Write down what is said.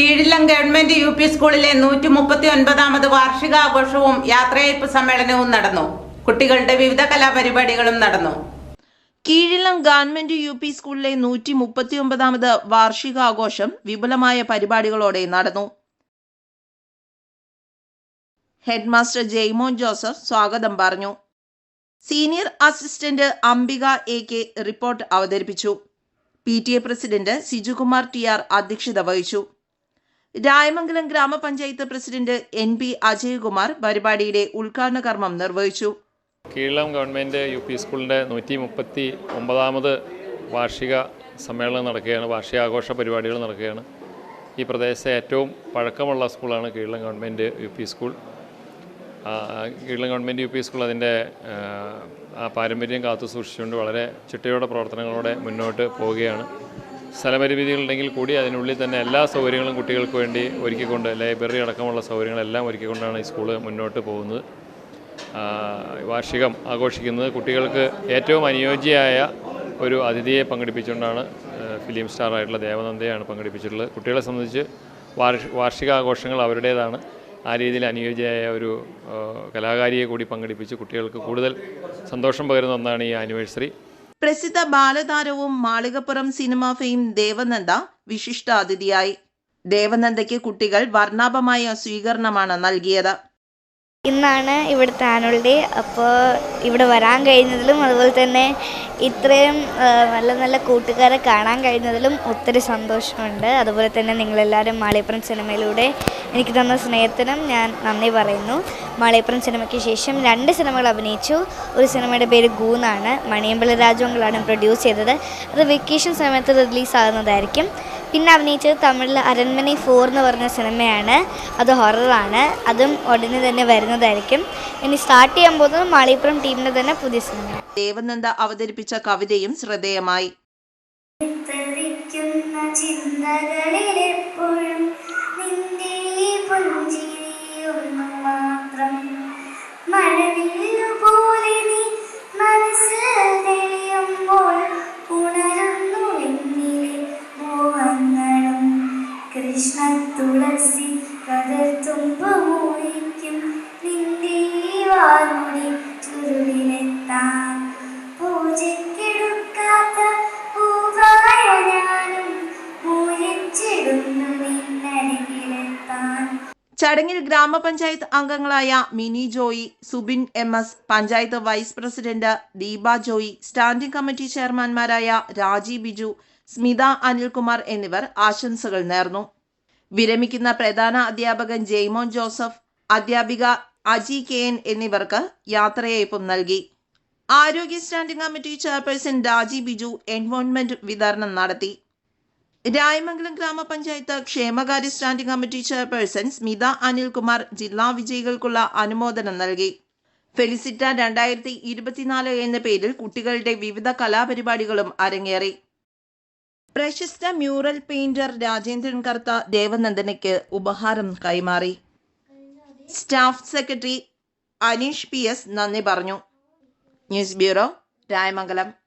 കീഴിലം government U P സ്കൂളിലെ നൂറ്റി മുപ്പത്തി ഒൻപതാമത് വാർഷികാഘോഷവും യാത്രയയപ്പ് സമ്മേളനവും നടന്നു. കുട്ടികളുടെ വിവിധ കലാപരിപാടികളും നടന്നു. കീഴിലം ഗവൺമെന്റ് യു പി സ്കൂളിലെ നൂറ്റി മുപ്പത്തി ഒമ്പതാമത് വാർഷികാഘോഷം വിപുലമായ പരിപാടികളോടെ നടന്നു. ഹെഡ്മാസ്റ്റർ ജെയ്മോൻ ജോസഫ് സ്വാഗതം പറഞ്ഞു. Senior assistant Ambika A K report അവതരിപ്പിച്ചു. P T A president Sijukumar T R അധ്യക്ഷത വഹിച്ചു. രായമംഗലം ഗ്രാമപഞ്ചായത്ത് പ്രസിഡന്റ് എൻ പി അജയകുമാർ പരിപാടിയുടെ ഉദ്ഘാടന കർമ്മം നിർവഹിച്ചു. കീഴം ഗവൺമെന്റ് യു പി സ്കൂളിന്റെ നൂറ്റി മുപ്പത്തി ഒമ്പതാമത് വാർഷിക സമ്മേളനം നടക്കുകയാണ്. വാർഷികാഘോഷ പരിപാടികൾ നടക്കുകയാണ്. ഈ പ്രദേശത്തെ ഏറ്റവും പഴക്കമുള്ള സ്കൂളാണ് Keezham government U P school. Keezham government U P school അതിന്റെ ആ പാരമ്പര്യം കാത്തു സൂക്ഷിച്ചുകൊണ്ട് വളരെ ചിട്ടയോടെ പ്രവർത്തനങ്ങളോടെ മുന്നോട്ട് പോവുകയാണ്. സ്ഥലപരിമിതികളുണ്ടെങ്കിൽ കൂടി അതിനുള്ളിൽ തന്നെ എല്ലാ സൗകര്യങ്ങളും കുട്ടികൾക്ക് വേണ്ടി ഒരുക്കിക്കൊണ്ട് ലൈബ്രറി അടക്കമുള്ള സൗകര്യങ്ങളെല്ലാം ഒരുക്കിക്കൊണ്ടാണ് ഈ സ്കൂൾ മുന്നോട്ട് പോകുന്നത്. വാർഷികം ആഘോഷിക്കുന്നത് കുട്ടികൾക്ക് ഏറ്റവും അനുയോജ്യമായ ഒരു അതിഥിയെ പങ്കെടുപ്പിച്ചുകൊണ്ടാണ് ഫിലിം സ്റ്റാർ ആയിട്ടുള്ള ദേവനന്ദയാണ് പങ്കെടുപ്പിച്ചിട്ടുള്ളത്. കുട്ടികളെ സംബന്ധിച്ച് വാർഷ വാർഷികാഘോഷങ്ങൾ അവരുടേതാണ്. ആ രീതിയിൽ അനുയോജ്യമായ ഒരു കലാകാരിയെ കൂടി പങ്കെടുപ്പിച്ച് കുട്ടികൾക്ക് കൂടുതൽ സന്തോഷം പകരുന്ന ഒന്നാണ് ഈ ആനിവേഴ്സറി. പ്രസിദ്ധ ബാലതാരവും മാളികപ്പുറം സിനിമ ഫെയിം ദേവനന്ദ വിശിഷ്ട അതിഥിയായി ദേവനന്ദയ്ക്ക് കുട്ടികൾ വർണാഭമായ സ്വീകരണമാണ് നൽകിയത്. ഇന്നാണ് ഇവിടുത്തെ ആനുവൽ ഡേ അപ്പോൾ ഇവിടെ വരാൻ കഴിഞ്ഞതിലും അതുപോലെ തന്നെ ഇത്രയും നല്ല നല്ല കൂട്ടുകാരെ കാണാൻ കഴിഞ്ഞതിലും ഒത്തിരി സന്തോഷമുണ്ട്. അതുപോലെ തന്നെ നിങ്ങളെല്ലാവരും മാളിയപ്പുറം സിനിമയിലൂടെ എനിക്ക് തന്ന സ്നേഹത്തിനും ഞാൻ നന്ദി പറയുന്നു. മാളിയപ്പുറം സിനിമയ്ക്ക് ശേഷം രണ്ട് സിനിമകൾ അഭിനയിച്ചു. ഒരു സിനിമയുടെ പേര് ഗൂന്നാണ്. മണിയമ്പല രാജവങ്ങളാണ് പ്രൊഡ്യൂസ് ചെയ്തത്. അത് വെക്കേഷൻ സമയത്ത് റിലീസാകുന്നതായിരിക്കും പിന്നെ അഭിനയിച്ചത് തമിഴിൽ അരൺമണി ഫോർ എന്ന് പറഞ്ഞ സിനിമയാണ്. അത് ഹൊററാണ്. അതും ഉടനെ തന്നെ വരുന്നതായിരിക്കും. ഇനി സ്റ്റാർട്ട് ചെയ്യാൻ പോകുന്നത് മാളിപ്പുറം ടീമിന്റെ തന്നെ പുതിയ സിനിമ ദേവനന്ദ അവതരിപ്പിച്ച കവിതയും ശ്രദ്ധേയമായി. ചടങ്ങിൽ ഗ്രാമപഞ്ചായത്ത് അംഗങ്ങളായ Mini Joy Subin M S panchayat vice president Deepa Joy standing committee ചെയർമാൻമാരായ Raji Biju Smitha Anilkumar എന്നിവർ ആശംസകൾ നേർന്നു. വിരമിക്കുന്ന പ്രധാന അധ്യാപകൻ ജെയ്മോൻ ജോസഫ് അധ്യാപിക അജി കെ എൻ എന്നിവർക്ക് യാത്രയയപ്പും നൽകി. ആരോഗ്യ സ്റ്റാൻഡിംഗ് കമ്മിറ്റി ചെയർപേഴ്സൺ രാജി ബിജു എൻവോൺമെന്റ് വിതരണം നടത്തി. രായമംഗലം ഗ്രാമപഞ്ചായത്ത് ക്ഷേമകാര്യ standing committee chairperson Smitha Anilkumar ജില്ലാ വിജയികൾക്കുള്ള അനുമോദനം നൽകി. ഫെലിസിറ്റ രണ്ടായിരത്തി ഇരുപത്തിനാല് എന്ന പേരിൽ കുട്ടികളുടെ വിവിധ കലാപരിപാടികളും അരങ്ങേറി. പ്രശസ്ത മ്യൂറൽ പെയിന്റർ രാജേന്ദ്രൻ കർത്ത ദേവനന്ദനയ്ക്ക് ഉപഹാരം കൈമാറി. Staff secretary Aneesh P S നന്ദി പറഞ്ഞു. News bureau Rayamangalam.